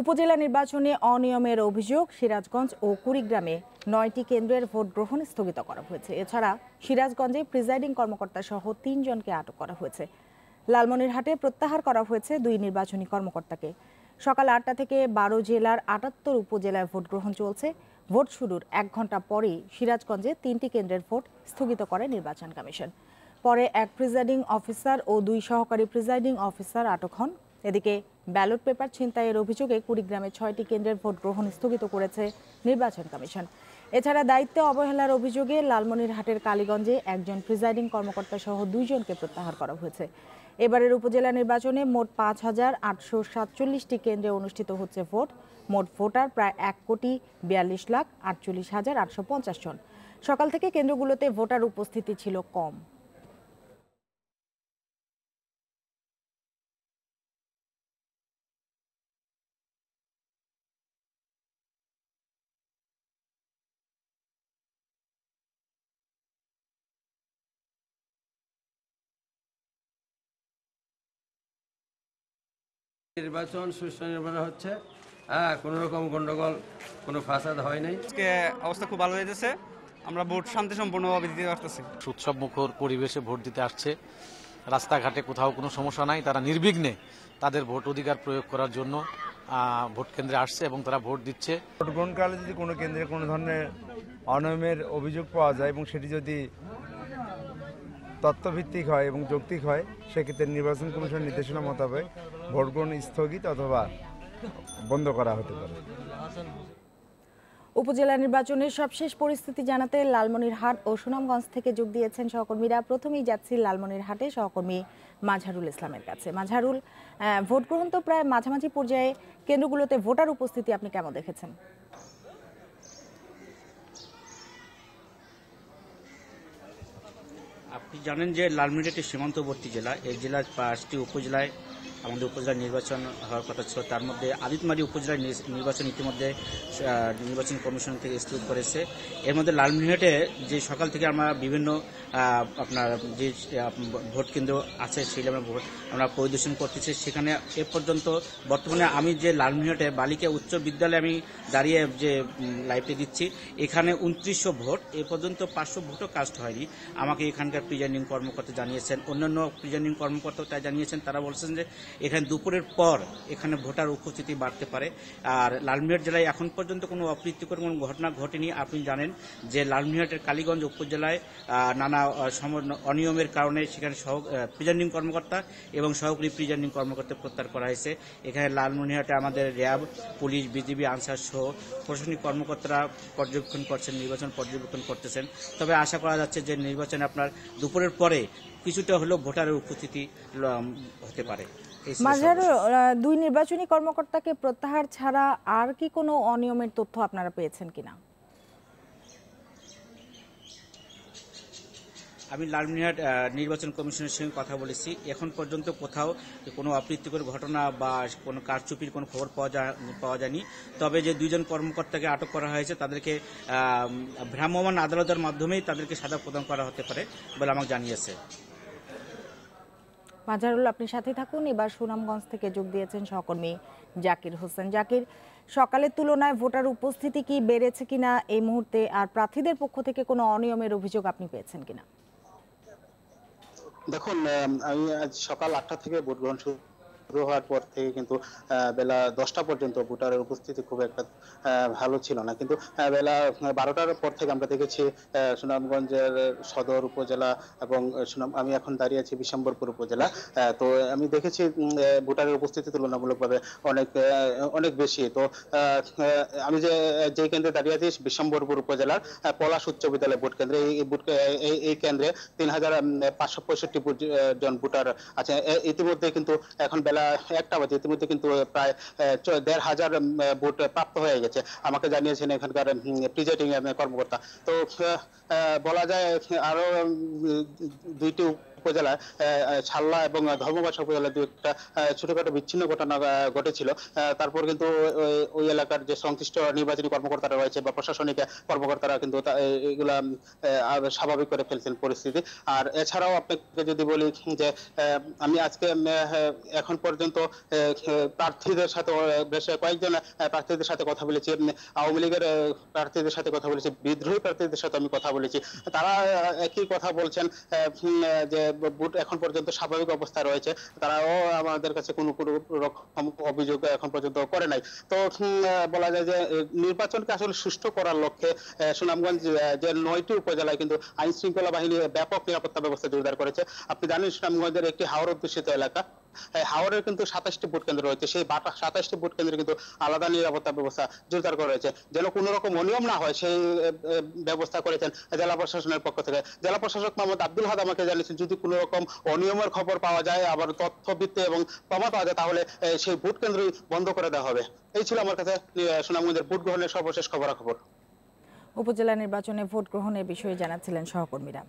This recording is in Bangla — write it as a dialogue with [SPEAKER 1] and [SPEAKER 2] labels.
[SPEAKER 1] উপজেলা নির্বাচনে অনিয়মের অভিযোগ সিরাজগঞ্জ ও কুড়িগ্রামে নয়টি কেন্দ্রের ভোট গ্রহণ স্থগিত করা হয়েছে। এছাড়া সিরাজগঞ্জে প্রিজাইডিং কর্মকর্তা সহ তিনজনকে আটক করা হয়েছে। লালমনিরহাটে প্রত্যাহার করা হয়েছে দুই নির্বাচনী কর্মকর্তাকে। সকাল আটটা থেকে বারো জেলার আটাত্তর উপজেলায় ভোট গ্রহণ চলছে। ভোট শুরুর এক ঘণ্টা পরেই সিরাজগঞ্জে তিনটি কেন্দ্রের ভোট স্থগিত করে নির্বাচন কমিশন। পরে এক প্রিজাইডিং অফিসার ও দুই সহকারী প্রিজাইডিং অফিসার আটক হন এদিকে ব্যালট পেপার ছিনতাইয়ের অভিযোগে কুড়িগ্রামে ছয়টি কেন্দ্রের ভোট গ্রহণ স্থগিত করেছে নির্বাচন কমিশন। এছাড়া দায়িত্বে অবহেলার অভিযোগে লালমনিরহাটের কালীগঞ্জে একজন প্রিজাইডিং কর্মকর্তা সহ দুইজনকে প্রত্যাহার করা হয়েছে। এবারের উপজেলা নির্বাচনে মোট পাঁচ হাজার আটশো সাতচল্লিশটি কেন্দ্রে অনুষ্ঠিত হচ্ছে ভোট। মোট ভোটার প্রায় এক কোটি বিয়াল্লিশ লাখ আটচল্লিশ হাজার আটশো পঞ্চাশ জন। সকাল থেকে কেন্দ্রগুলোতে ভোটার উপস্থিতি ছিল কম।
[SPEAKER 2] নির্বাচন সুষ্ঠু নির্বাচন হচ্ছে। হ্যাঁ কোনো রকম গন্ডগোল কোনো ফাসাদ হয় নাই।
[SPEAKER 3] আজকে অবস্থা খুব ভালো হয়েছে আমরা ভোট শান্তি সম্পূর্ণভাবে দিতে পারতেছি।
[SPEAKER 4] উৎসব মুখর পরিবেশে ভোট দিতে আসছে। রাস্তাঘাটে কোথাও কোনো সমস্যা নাই। তারা নির্বিঘ্নে তাদের ভোট অধিকার প্রয়োগ করার জন্য আহ, ভোট কেন্দ্রে আসছে এবং তারা ভোট দিচ্ছে।
[SPEAKER 5] ভোট গ্রহণকালে যদি কোনো কেন্দ্রে কোনো ধরনের অনিয়মের অভিযোগ পাওয়া যায় এবং সেটি যদি তত্ত্বভিত্তিক হয় এবং যৌক্তিক হয়, সেক্ষেত্রে নির্বাচন কমিশনের নির্দেশনা মোতাবেক ভোট গ্রহণ স্থগিত অথবা বন্ধ করা হতে পারে।
[SPEAKER 1] উপজেলা নির্বাচনের সবশেষ পরিস্থিতি জানাতে লালমনিরহাট ও সুনামগঞ্জ থেকে যোগ দিয়েছেন সহকর্মীরা। প্রথমেই যাচ্ছি লালমনিরহাটে সহকর্মী মাঝারুল ইসলামের কাছে। মাঝারুল ভোট গ্রহণ তো প্রায় মাঝামাঝি পর্যায়ে কেন্দ্রগুলোতে ভোটার উপস্থিতি আপনি কেমন দেখেছেন?
[SPEAKER 6] জানেন যে লালমিটি একটি সীমান্তবর্তী জেলা এই জেলার পাঁচটি উপজেলায় আমাদের উপজেলার নির্বাচন হওয়ার কথা ছিল। তার মধ্যে আদিতমারি উপজেলার নির্বাচন ইতিমধ্যে নির্বাচন কমিশন থেকে স্থগিত করেছে। এর মধ্যে লালমিরহাটে যে সকাল থেকে আমরা বিভিন্ন আপনার যে ভোট কেন্দ্র আছে সেগুলো আমরা ভোট, আমরা পরিদর্শন করতেছি। সেখানে এ পর্যন্ত বর্তমানে আমি যে লালমিরহাটে বালিকা উচ্চ বিদ্যালয়ে আমি দাঁড়িয়ে যে লাইভে দিচ্ছি, এখানে উনত্রিশশো ভোট। এ পর্যন্ত পাঁচশো ভোটও কাস্ট হয়নি। আমাকে এখানকার প্রিজাইডিং কর্মকর্তা জানিয়েছেন। অন্যান্য প্রিজাইডিং কর্মকর্তাও তাই জানিয়েছেন। তারা বলছেন যে এখানে দুপুরের পর এখানে ভোটার উপস্থিতি বাড়তে পারে। আর লালমিরহাট জেলায় এখন পর্যন্ত কোনো অপ্রীতিকর কোনো ঘটনা ঘটেনি। আপনি জানেন যে লালমিরহাটের কালীগঞ্জ উপজেলায় নানা অনিয়মের কারণে সেখানে সহ কর্মকর্তা এবং সহকারী প্রিজাইডিং কর্মকর্তা প্রত্যাহার করা হয়েছে। এখানে লালমনিরহাটে আমাদের র্যাব, পুলিশ, বিজিবি, আনসার সহ প্রশাসনিক কর্মকর্তারা পর্যবেক্ষণ করছেন, নির্বাচন পর্যবেক্ষণ করতেছেন। তবে আশা করা যাচ্ছে যে নির্বাচনে আপনার দুপুরের পরে কিছুটা হলেও ভোটারের উপস্থিতি হতে পারে।
[SPEAKER 1] আহ, দুই নির্বাচনী কর্মকর্তাকে প্রত্যাহার ছাড়া আর কি কোনো অনিয়মের তথ্য আপনারা পেয়েছেন কিনা?
[SPEAKER 6] আমি লালমিনহাট নির্বাচন কমিশনের সঙ্গে কথা বলেছি। এখন পর্যন্ত কোথাও কোনো অপ্রীতিকর ঘটনা বা কোনো কারচুপির কোনো খবর পাওয়া যা পাওয়া যায়নি। তবে যে দুইজন কর্মকর্তাকে আটক করা হয়েছে তাদেরকে ভ্রাম্যমাণ আদালতের মাধ্যমেই তাদেরকে সাজা প্রদান করা হতে পারে বলে আমাকে জানিয়েছে।
[SPEAKER 1] মাঝারুল আপনি সাথে থাকুন। এবার সুনামগঞ্জ থেকে যোগ দিয়েছেন সহকর্মী জাকির হোসেন। জাকির, সকালের তুলনায় ভোটার উপস্থিতি কি বেড়েছে কিনা এই মুহূর্তে? আর প্রার্থীদের পক্ষ থেকে কোনো অনিয়মের অভিযোগ আপনি পেয়েছেন কিনা?
[SPEAKER 7] দেখুন আমি আজ সকাল আটটা থেকে ভোট গ্রহণ শুরু শুরু হওয়ার পর থেকে কিন্তু বেলা দশটা পর্যন্ত ভোটারের উপস্থিতি খুব একটা ভালো ছিল না। কিন্তু বেলা বারোটার পর থেকে আমরা দেখেছি সুনামগঞ্জের সদর উপজেলা এবং সুনাম, আমি এখন দাঁড়িয়ে আছি বিশম্বরপুর উপজেলা তো আমি দেখেছি ভোটারের উপস্থিতি তুলনামূলকভাবে অনেক অনেক বেশি। তো আমি যে যে কেন্দ্রে দাঁড়িয়ে আছি, বিশম্বরপুর উপজেলার পলাশ উচ্চ বিদ্যালয় ভোট কেন্দ্রে। এই এই ভোট এই কেন্দ্রে তিন হাজার পাঁচশো পঁয়ষট্টি জন ভোটার আছে। ইতিমধ্যে কিন্তু এখন বেলা একটা বাজে ইতিমধ্যে কিন্তু প্রায় দেড় হাজার ভোট প্রাপ্ত হয়ে গেছে। আমাকে জানিয়েছেন এখানকার প্রিজাইডিং কর্মকর্তা। তো বলা যায় আরও দুইটি আহ, ছাল্লা এবং ধর্মবাসা উপজেলায় দু একটা ছোটখাটো বিচ্ছিন্ন ঘটনা ঘটেছিল। তারপর কিন্তু ওই- এলাকার যে সংশ্লিষ্ট নির্বাচনী কর্মকর্তারা রয়েছে বা প্রশাসনিক কর্মকর্তারা কিন্তু এগুলা স্বাভাবিক করে ফেলছেন পরিস্থিতি। আর এছাড়াও আপনাকে যদি বলি যে আমি আজকে এখন পর্যন্ত প্রার্থীদের সাথে বেশ কয়েকজন প্রার্থীদের সাথে কথা বলেছি। আওয়ামী লীগের প্রার্থীদের সাথে কথা বলেছি বিদ্রোহী প্রার্থীদের সাথে আমি কথা বলেছি। তারা একই কথা বলছেন যে ভোট এখন পর্যন্ত স্বাভাবিক অবস্থায় রয়েছে, তারাও আমাদের কাছে কোনো রকম অভিযোগ এখন পর্যন্ত করে নাই। তো বলা যায় যে নির্বাচন নির্বাচনকে আসলে সুষ্ঠু করার লক্ষ্যে সুনামগঞ্জ যে নয়টি উপজেলায় কিন্তু আইন শৃঙ্খলা বাহিনী ব্যাপক নিরাপত্তা ব্যবস্থা জোরদার করেছে। আপনি জানেন সুনামগঞ্জের একটি হাওর অধ্যুষিত এলাকা। এই হাওরের কিন্তু সাতাশটি ভোট কেন্দ্র রয়েছে। সেই সাতাশটি ভোট কেন্দ্রে কিন্তু আলাদা নিরাপত্তা ব্যবস্থা জোরদার করা হয়েছে যেন কোনো রকম অনিয়ম না হয়, সেই ব্যবস্থা করেছেন জেলা প্রশাসনের পক্ষ থেকে। জেলা প্রশাসক মোহাম্মদ আব্দুল হাদ আমাকে জানিয়েছেন, যদি কোনো রকম অনিয়মের খবর পাওয়া যায়, আবার তথ্য ভিত্তি এবং প্রমাণ পাওয়া যায়, তাহলে সেই ভোট কেন্দ্রই বন্ধ করে দেওয়া হবে। এই ছিল আমার কাছে সুনামগঞ্জের ভোট গ্রহণের সর্বশেষ খবরাখবর।
[SPEAKER 1] উপজেলা নির্বাচনে ভোট গ্রহণের বিষয়ে জানাচ্ছিলেন সহকর্মীরা।